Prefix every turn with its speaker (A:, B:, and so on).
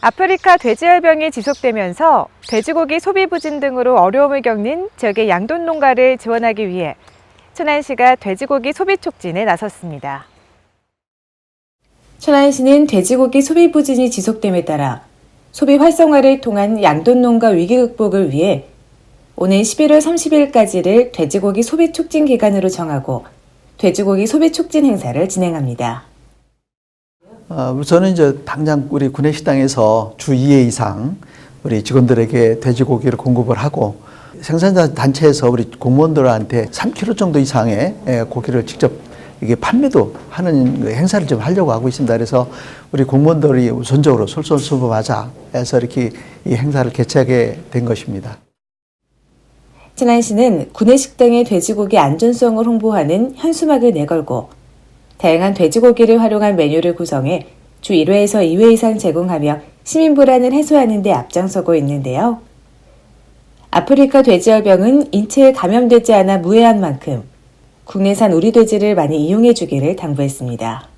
A: 아프리카 돼지열병이 지속되면서 돼지고기 소비 부진 등으로 어려움을 겪는 지역의 양돈 농가를 지원하기 위해 천안시가 돼지고기 소비 촉진에 나섰습니다. 천안시는 돼지고기 소비 부진이 지속됨에 따라 소비 활성화를 통한 양돈 농가 위기 극복을 위해 오는 11월 30일까지를 돼지고기 소비 촉진 기간으로 정하고 돼지고기 소비 촉진 행사를 진행합니다.
B: 어, 저는 이제 당장 우리 구내식당에서 주 2회 이상 우리 직원들에게 돼지고기를 공급을 하고 생산자 단체에서 우리 공무원들한테 3kg 정도 이상의 예, 고기를 직접 이게 판매도 하는 그 행사를 좀 하려고 하고 있습니다. 그래서 우리 공무원들이 우선적으로 솔선수범하자 해서 이렇게 이 행사를 개최하게 된 것입니다.
A: 천안시는 구내식당의 돼지고기 안전성을 홍보하는 현수막을 내걸고 다양한 돼지고기를 활용한 메뉴를 구성해 주 1회에서 2회 이상 제공하며 시민 불안을 해소하는 데 앞장서고 있는데요. 아프리카 돼지열병은 인체에 감염되지 않아 무해한 만큼 국내산 우리 돼지를 많이 이용해 주기를 당부했습니다.